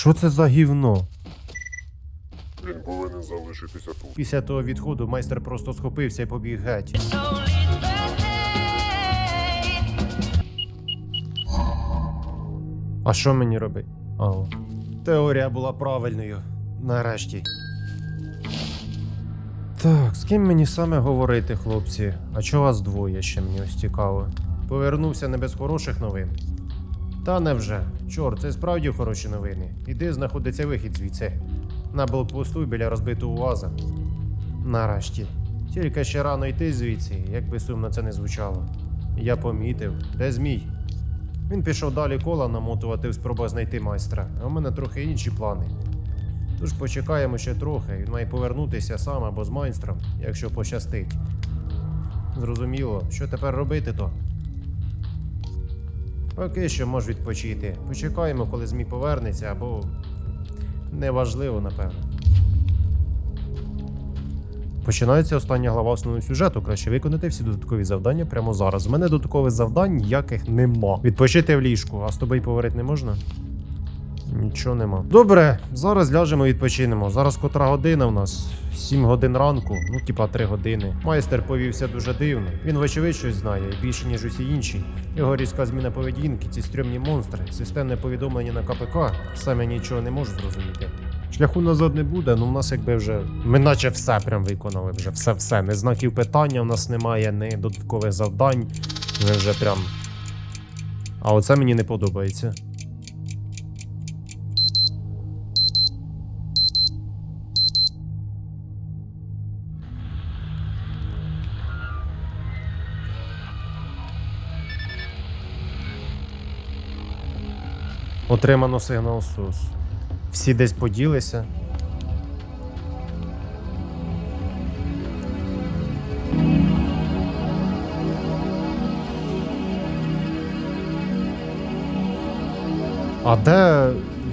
Що це за гівно? Він повинен залишитися тут. Після того відходу майстер просто схопився і побіг геть. А що мені робити? Ау. Теорія була правильною. Нарешті. Так, з ким мені саме говорити, хлопці? А чого вас двоє ще мені ось цікаво? Повернувся не без хороших новин. Та невже. Чорт, це справді хороші новини. Іди знаходиться вихід звідси. На блокпосту біля розбитого УАЗа. Нарешті. Тільки ще рано йти звідси, як би сумно це не звучало. Я помітив, де змій. Він пішов далі кола намотувати в спробах знайти майстра, а в мене трохи інші плани. Тож почекаємо ще трохи, він має повернутися сам або з майстром, якщо пощастить. Зрозуміло, що тепер робити то? Поки що можеш відпочити. Почекаємо, коли змій повернеться, або. Неважливо, напевно. Починається остання глава основного сюжету. Краще виконати всі додаткові завдання прямо зараз. У мене додаткових завдань ніяких нема. Відпочити в ліжку, а з тобою поговорити не можна? Нічого нема. Добре, зараз ляжемо відпочинемо. Зараз котра година в нас? 7 годин ранку, ну типа 3 години. Майстер повівся дуже дивно. Він, вочевидь, щось знає більше, ніж усі інші. Його різка зміна поведінки, ці стрьомні монстри, системне повідомлення на КПК. Саме нічого не можу зрозуміти. Шляху назад не буде, ну в нас якби вже. Ми наче все прям виконали, вже все-все. Не знаків питання, у нас немає, ні додаткових завдань. Ми вже прям. А оце мені не подобається. Отримано сигнал СУС. Всі десь поділися. А де.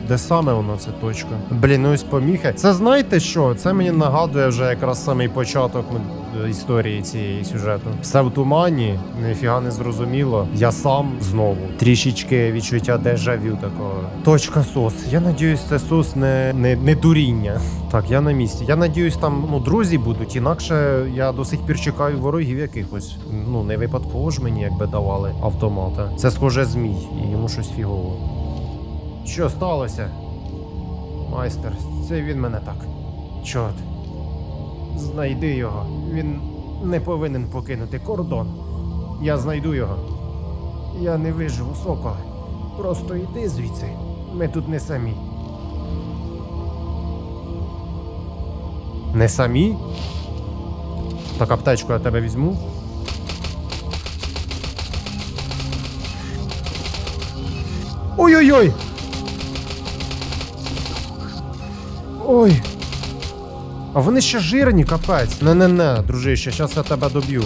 Де саме вона ця точка? Блін, ну ось поміхи. Це знаєте що? Це мені нагадує вже якраз самий початок м, історії цієї сюжету. Все в тумані, ніфіга не зрозуміло. Я сам знову трішечки відчуття дежавю такого. Точка сос. Я надіюсь, це сос не, не, не дуріння. Так, я на місці. Я надіюсь, там ну, друзі будуть, інакше я до сих пір чекаю ворогів якихось. Ну, не випадково ж мені якби давали автомата. Це схоже змій, і йому щось фігово. Що сталося? Майстер, це він мене так. Чорт. Знайди його. Він не повинен покинути кордон. Я знайду його. Я не виживу, соколе. Просто йди звідси. Ми тут не самі. Не самі? Так аптечку я тебе візьму. Ой-ой-ой! Ой. А вони ще жирні, капець. Не-не-не, дружище, зараз я тебе доб'ю.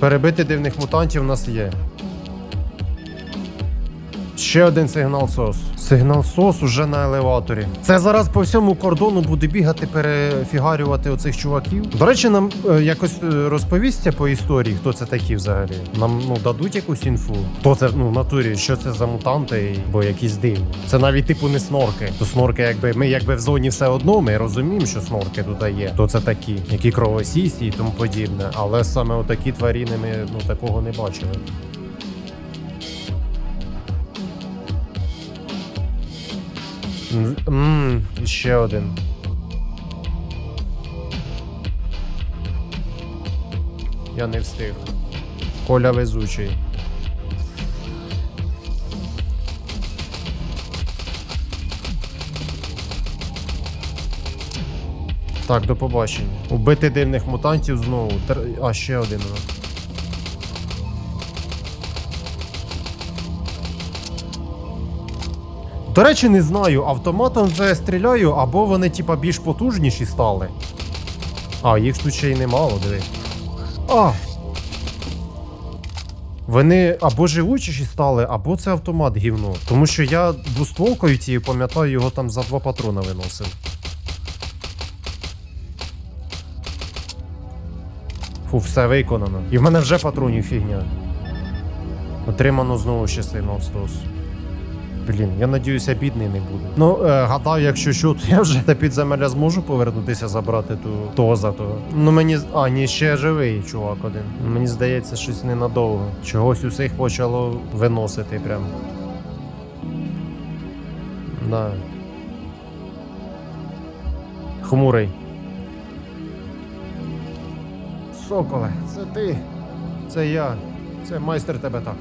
Перебити дивних мутантів у нас є. Ще один сигнал СОС. Сигнал СОС уже на елеваторі. Це зараз по всьому кордону буде бігати, перефігарювати оцих чуваків. До речі, нам е, якось е, розповісться по історії, хто це такі взагалі. Нам ну дадуть якусь інфу. Хто це ну в натурі, що це за мутанти, бо якісь дивні. Це навіть типу не снорки. То снорки, якби ми якби в зоні все одно, ми розуміємо, що снорки тут є. То це такі, які кровосісі і тому подібне. Але саме отакі тварини ми ну такого не бачили. Ммм, ще один. Я не встиг. Коля везучий. Так, до побачення. Убити дивних мутантів знову. А, ще один. До речі, не знаю, автоматом вже стріляю, або вони типа більш потужніші стали. А, їх тут ще й немало, диви. А! Вони або живучіші стали, або це автомат гівно. Тому що я двостволкою тією пам'ятаю, його там за два патрона виносив. Фу, все виконано. І в мене вже патронів фігня. Отримано знову ще сигнал стос. Блін, я надіюся, бідний не буде. Ну, е, гадаю, якщо що, то я вже до підземелля зможу повернутися забрати ту тоза, то. Ну мені. А, ні, ще живий чувак один. Мені здається, щось ненадовго. Чогось усіх почало виносити прям. Да. Хмурий. Соколе, це ти. Це я. Це майстер тебе так.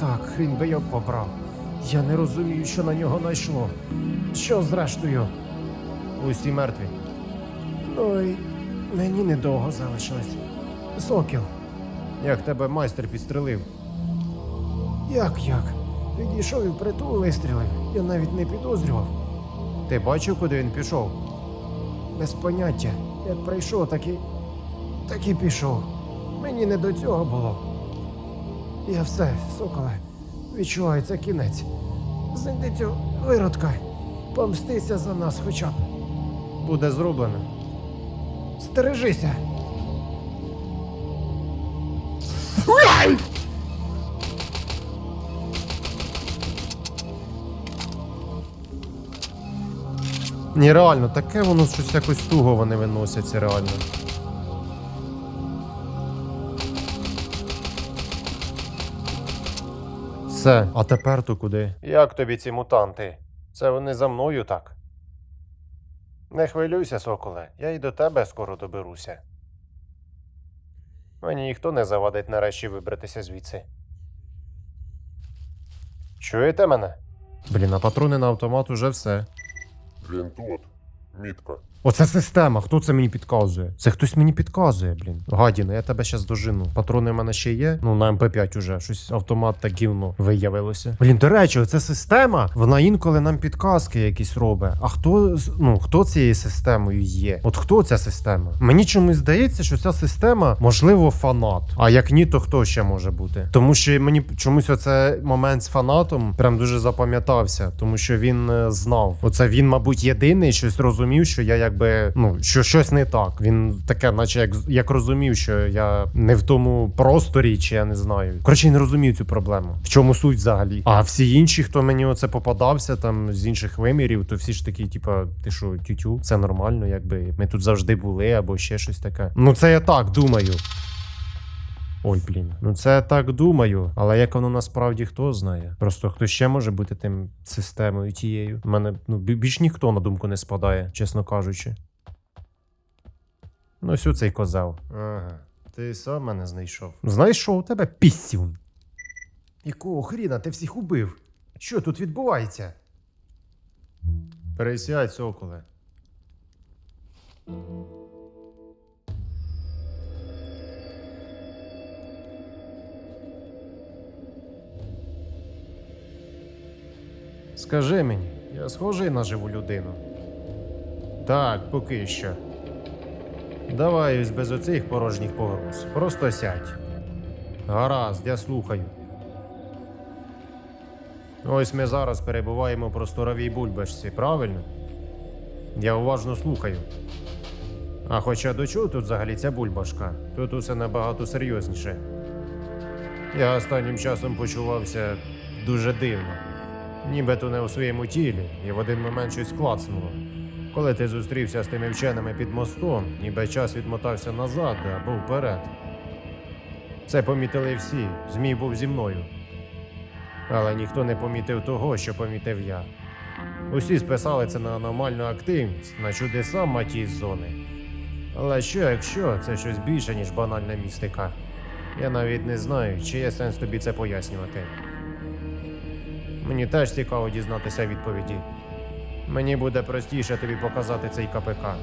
Так, він би його побрав. Я не розумію, що на нього найшло. Що зрештою? Усі мертві. Ну і мені недовго залишилось. Сокіл. Як тебе майстер підстрелив? Як як? Підійшов і впритул вистрілив. Я навіть не підозрював. Ти бачив, куди він пішов? Без поняття. Як прийшов, так і. так і пішов. Мені не до цього було. Я все, соколе, відчуваю, це кінець. Знайди виродка. Помстися за нас хоча б. Буде зроблено. Стережися. Ні, реально, таке воно щось якось туго вони виносяться, реально. Все, а тепер то куди? Як тобі ці мутанти? Це вони за мною так? Не хвилюйся, соколе, я й до тебе скоро доберуся. Мені ніхто не завадить нарешті вибратися звідси. Чуєте мене? Блін, а патрони на автомат уже все. Він тут. Мітка. Оце система. Хто це мені підказує? Це хтось мені підказує, блін. Гадіна, я тебе щас дожину. Патрони в мене ще є. Ну, на МП5 уже. Щось автомат та гівно виявилося. Блін, до речі, оця система, вона інколи нам підказки якісь робить. А хто ну хто цією системою є? От хто ця система? Мені чомусь здається, що ця система, можливо, фанат. А як ні, то хто ще може бути? Тому що мені чомусь оце момент з фанатом прям дуже запам'ятався, тому що він е, знав. Оце він, мабуть, єдиний щось розумів, що я якби ну що щось не так. Він таке, наче як, як розумів, що я не в тому просторі, чи я не знаю. Коротше, не розумію цю проблему. В чому суть взагалі? А всі інші, хто мені оце попадався, там з інших вимірів, то всі ж такі, типа, ти що, тютю, це нормально, якби ми тут завжди були, або ще щось таке. Ну це я так думаю. Ой, блін. Ну це я так думаю. Але як воно насправді хто знає? Просто хто ще може бути тим системою тією? У мене ну більш ніхто на думку не спадає, чесно кажучи. Ну, ось цей козел. Ага. Ти сам мене знайшов. Знаєш, що у тебе пісюн? Якого хріна ти всіх убив? Що тут відбувається? Пересядь, соколе. Скажи мені, я схожий на живу людину? Так, поки що. Давай ось без оцих порожніх погроз. Просто сядь. Гаразд, я слухаю. Ось ми зараз перебуваємо в просторовій бульбашці, правильно? Я уважно слухаю. А хоча до чого тут взагалі ця бульбашка? Тут усе набагато серйозніше. Я останнім часом почувався дуже дивно. Нібито не у своєму тілі, і в один момент щось клацнуло. Коли ти зустрівся з тими вченими під мостом, ніби час відмотався назад або вперед. Це помітили всі, Змій був зі мною. Але ніхто не помітив того, що помітив я. Усі списали це на аномальну активність, на чудеса маті з зони. Але що, якщо це щось більше, ніж банальна містика? Я навіть не знаю, чи є сенс тобі це пояснювати. Мені теж цікаво дізнатися відповіді. Мені буде простіше тобі показати цей КПК.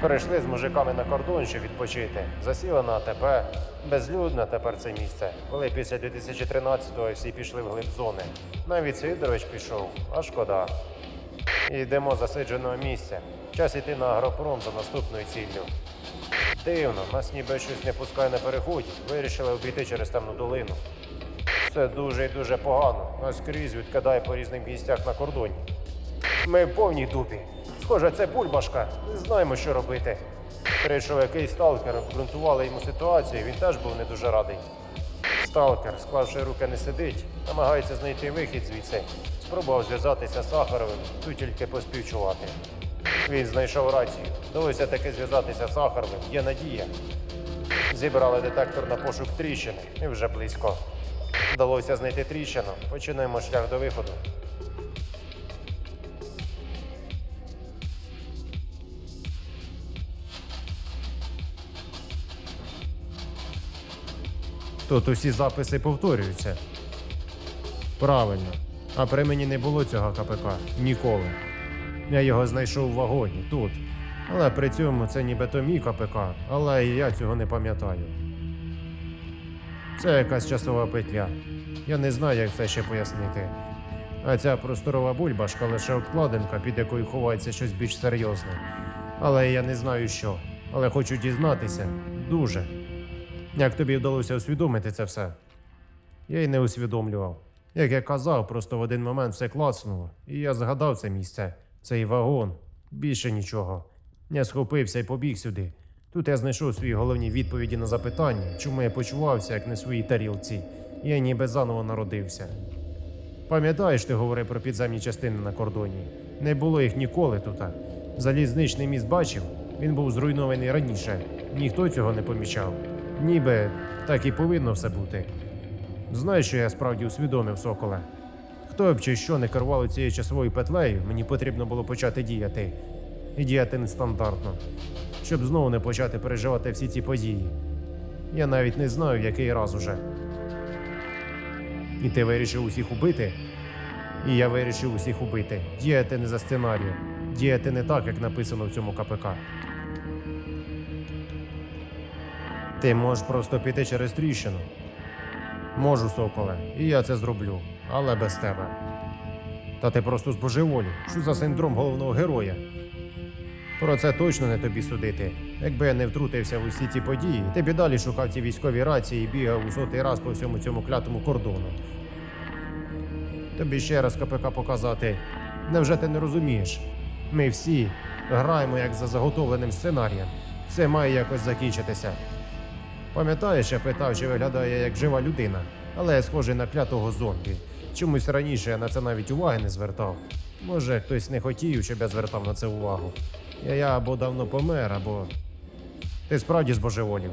Перейшли з мужиками на кордон, щоб відпочити. Засіли на АТП. Безлюдне тепер це місце. Коли після 2013-го всі пішли в глиб зони. Навіть Сидорович пішов, а шкода. Йдемо засидженого місця. Час іти на агропром за наступною ціллю. Дивно, нас ніби щось не пускає на переході. Вирішили обійти через темну долину. Це дуже і дуже погано. Нас скрізь відкидає по різним місцях на кордоні. Ми в повній дупі. Схоже, це бульбашка. Не знаємо, що робити. Прийшов якийсь сталкер, обґрунтували йому ситуацію, він теж був не дуже радий. Сталкер, склавши руки, не сидить, намагається знайти вихід звідси. Спробував зв'язатися з Сахаровим, тут тільки поспівчувати. Він знайшов рацію. Вдалося таки зв'язатися з Сахаровим, є надія. Зібрали детектор на пошук тріщини і вже близько. Вдалося знайти тріщину. Починаємо шлях до виходу. Тут усі записи повторюються. Правильно. А при мені не було цього КПК. Ніколи. Я його знайшов в вагоні тут. Але при цьому це нібито мій КПК, але і я цього не пам'ятаю. Це якась часова петля. Я не знаю, як це ще пояснити. А ця просторова бульбашка лише обкладинка, під якою ховається щось більш серйозне. Але я не знаю що. Але хочу дізнатися дуже. Як тобі вдалося усвідомити це все? Я й не усвідомлював. Як я казав, просто в один момент все клацнуло, і я згадав це місце, цей вагон. Більше нічого. Я схопився і побіг сюди. Тут я знайшов свої головні відповіді на запитання, чому я почувався як в своїй тарілці. Я ніби заново народився. Пам'ятаєш, ти говорив про підземні частини на кордоні? Не було їх ніколи тут. Залізничний міст бачив, він був зруйнований раніше. Ніхто цього не помічав. Ніби так і повинно все бути. Знаєш, що я справді усвідомив, соколе? Хто б чи що не керувало цією часовою петлею, мені потрібно було почати діяти. І діяти нестандартно, щоб знову не почати переживати всі ці події. Я навіть не знаю, який раз уже. І ти вирішив усіх убити? І я вирішив усіх убити. Діяти не за сценарієм, діяти не так, як написано в цьому КПК. Ти можеш просто піти через тріщину. Можу, соколе, і я це зроблю, але без тебе. Та ти просто збожеволів. Що за синдром головного героя? Про це точно не тобі судити. Якби я не втрутився в усі ці події, ти б далі шукав ці військові рації і бігав у сотий раз по всьому цьому клятому кордону. Тобі ще раз КПК показати. Невже ти не розумієш? Ми всі граємо як за заготовленим сценарієм. Це має якось закінчитися. Пам'ятаєш, я питав, чи виглядає як жива людина, але я схожий на клятого зомбі. Чомусь раніше я на це навіть уваги не звертав. Може, хтось не хотів, щоб я звертав на це увагу. Я, я або давно помер, або. Ти справді збожеволів.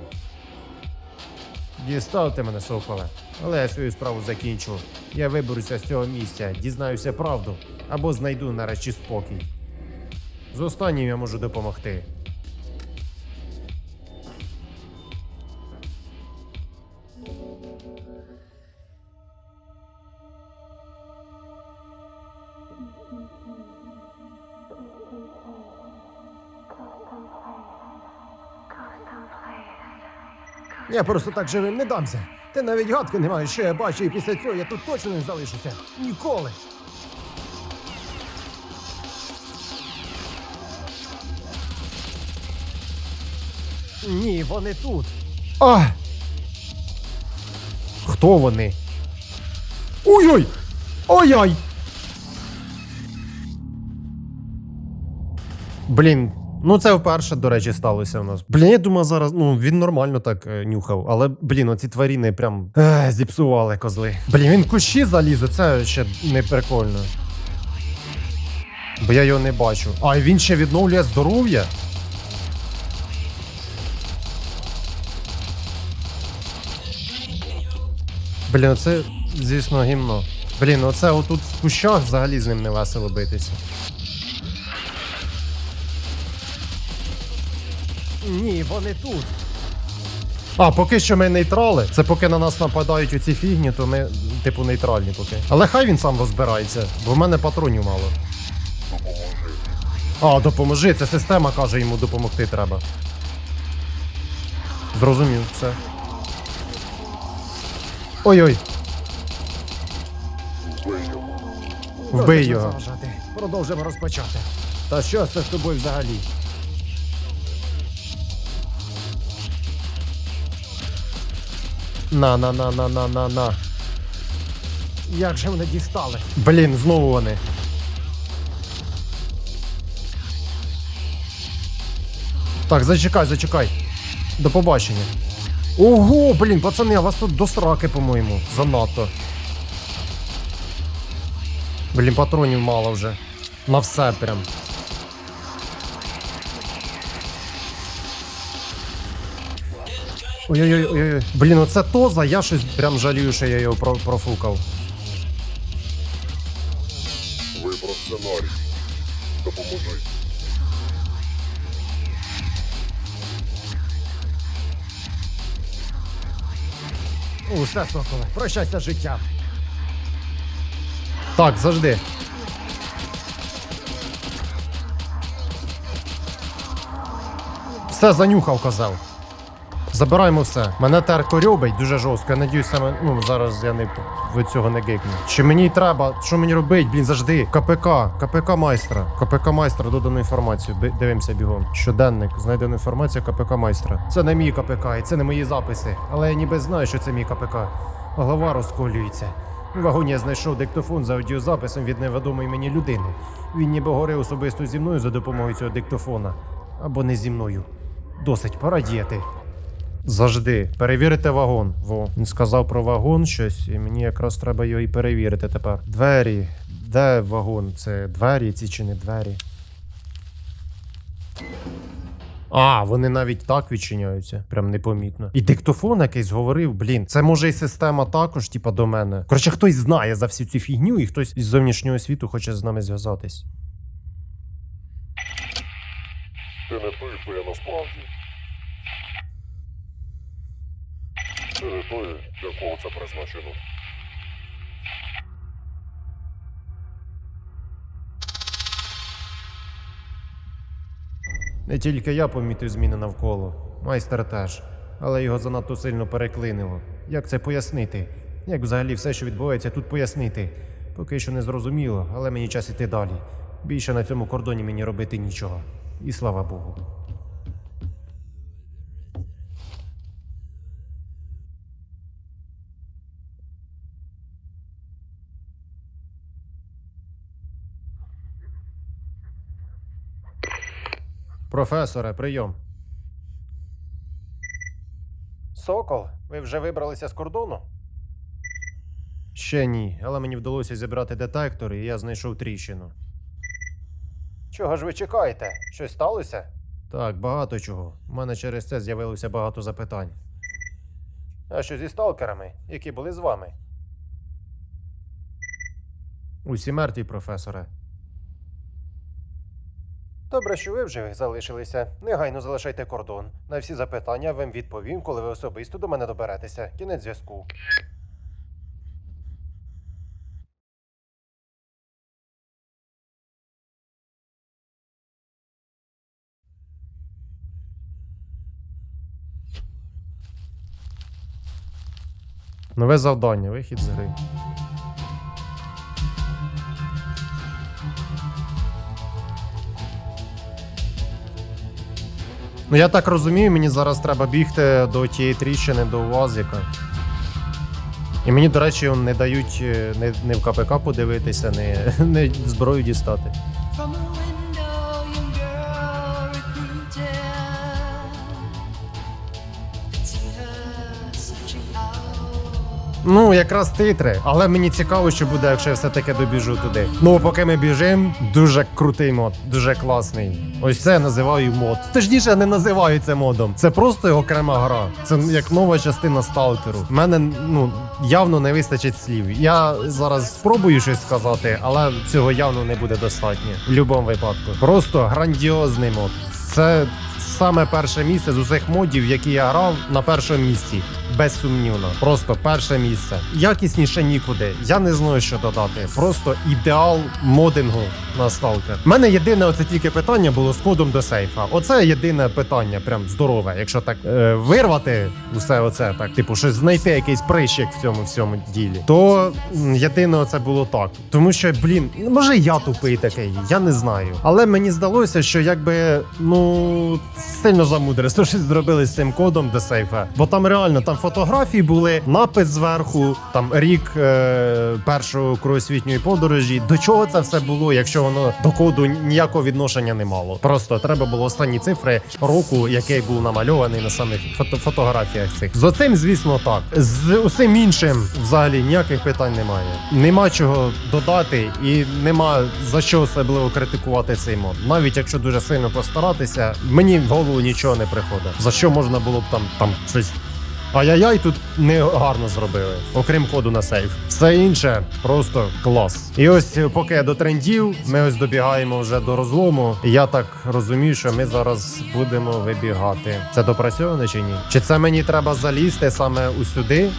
Діставте мене, соколе, але я свою справу закінчу. Я виберуся з цього місця, дізнаюся правду або знайду нарешті спокій. З останнім я можу допомогти. Я просто так живим не дамся. Ти навіть гадки не маєш, що я бачу, і після цього я тут точно не залишуся. Ніколи. Ні, вони тут. А! Хто вони? Ой-ой! Ой-ой! Блін, ну це вперше, до речі, сталося в нас. Блін, я думаю, зараз ну він нормально так е, нюхав, але блін, оці тваріни прям е, зіпсували козли. Блін, він кущі залізе, це ще не прикольно. Бо я його не бачу. А і він ще відновлює здоров'я. Блін, оце, звісно, гімно. Блін, оце отут в кущах взагалі з ним не весело битися. Ні, вони тут. А, поки що ми нейтрали. Це поки на нас нападають у ці фігні, то ми, типу, нейтральні поки. Але хай він сам розбирається, бо в мене патронів мало. А, допоможи, це система каже, йому допомогти треба. Зрозумів, все. Ой-ой. Вбий його. Продовжимо розпочати. Та що це з тобою взагалі? На, на, на, на, на, на, на. Як же вони дістали? Блін, знову вони. Так, зачекай, зачекай. До побачення. Ого, блін, пацани, а вас тут до сраки, по-моєму. Занадто. Блін, патронів мало вже. На все прям. Ой-ой-ой, блін, оце тоза, я щось прям жалію, що я його про- профукав. Вибрав сценарій. Допоможи. Усе, соколе, прощайся життя. Так, завжди. Все занюхав, козел. Забираємо все. Мене терко рьобить дуже жорстко. Я надіюсь, саме ну зараз я не від цього не гикну. Чи мені треба? Що мені робить? Блін, завжди. КПК, КПК майстра. КПК майстра додану інформацію. Дивимося бігом. Щоденник, знайдена інформація КПК майстра. Це не мій КПК, і це не мої записи. Але я ніби знаю, що це мій КПК. Голова розколюється. В вагоні я знайшов диктофон за аудіозаписом від невідомої мені людини. Він ніби говорив особисто зі мною за допомогою цього диктофона. Або не зі мною. Досить, пора діяти. Завжди. Перевірити вагон. Во. Він сказав про вагон щось, і мені якраз треба його і перевірити тепер. Двері. Де вагон? Це двері ці чи не двері? А, вони навіть так відчиняються, прям непомітно. І диктофон якийсь говорив, блін, це може і система також, типа, до мене. Коротше, хтось знає за всю цю фігню, і хтось із зовнішнього світу хоче з нами зв'язатись. Ти не той, хто я насправді. Не для кого це призначено. Не тільки я помітив зміни навколо, майстер теж, але його занадто сильно переклинило. Як це пояснити? Як взагалі все, що відбувається, тут пояснити? Поки що не зрозуміло, але мені час іти далі. Більше на цьому кордоні мені робити нічого. І слава Богу. Професоре, прийом. Сокол, ви вже вибралися з кордону? Ще ні, але мені вдалося зібрати детектор, і я знайшов тріщину. Чого ж ви чекаєте? Щось сталося? Так, багато чого. У мене через це з'явилося багато запитань. А що зі сталкерами, які були з вами? Усі мертві, професоре. Добре, що ви в живих залишилися. Негайно залишайте кордон. На всі запитання вам відповім, коли ви особисто до мене доберетеся. Кінець зв'язку. Нове завдання, вихід з гри. Ну я так розумію, мені зараз треба бігти до тієї тріщини, до УАЗіка. І мені, до речі, не дають е, не, не в КПК подивитися, не, не зброю дістати. Ну, якраз титри, але мені цікаво, що буде, якщо я все-таки добіжу туди. Ну, поки ми біжимо, дуже крутий мод, дуже класний. Ось це я називаю мод. Точніше, не називаю це модом. Це просто окрема гра. Це як нова частина сталкеру. У мене ну явно не вистачить слів. Я зараз спробую щось сказати, але цього явно не буде достатньо. В будь-якому випадку. Просто грандіозний мод. Це саме перше місце з усіх модів, які я грав на першому місці. Безсумнівно. Просто перше місце. Якісніше нікуди. Я не знаю, що додати. Просто ідеал модингу на сталкер. У мене єдине оце тільки питання було з кодом до сейфа. Оце єдине питання, прям здорове. Якщо так е, вирвати усе оце, так, типу, щось знайти якийсь прищик в цьому всьому ділі, то єдине оце було так. Тому що, блін, може я тупий такий, я не знаю. Але мені здалося, що якби ну сильно замудрили, щось зробили з цим кодом до сейфа. Бо там реально там фотографії були, напис зверху, там рік е, першої кругосвітньої подорожі. До чого це все було, якщо воно до коду ніякого відношення не мало? Просто треба було останні цифри року, який був намальований на самих фото фотографіях цих. З оцим, звісно, так. З усім іншим взагалі ніяких питань немає. Нема чого додати і нема за що особливо критикувати цей мод. Навіть якщо дуже сильно постаратися, мені в голову нічого не приходить. За що можна було б там, там щось. Ай-яй-яй, тут не гарно зробили, окрім коду на сейф. Все інше просто клас. І ось поки поки до трендів, ми ось добігаємо вже до розлому. Я так розумію, що ми зараз будемо вибігати. Це допрацьоване чи ні? Чи це мені треба залізти саме усюди?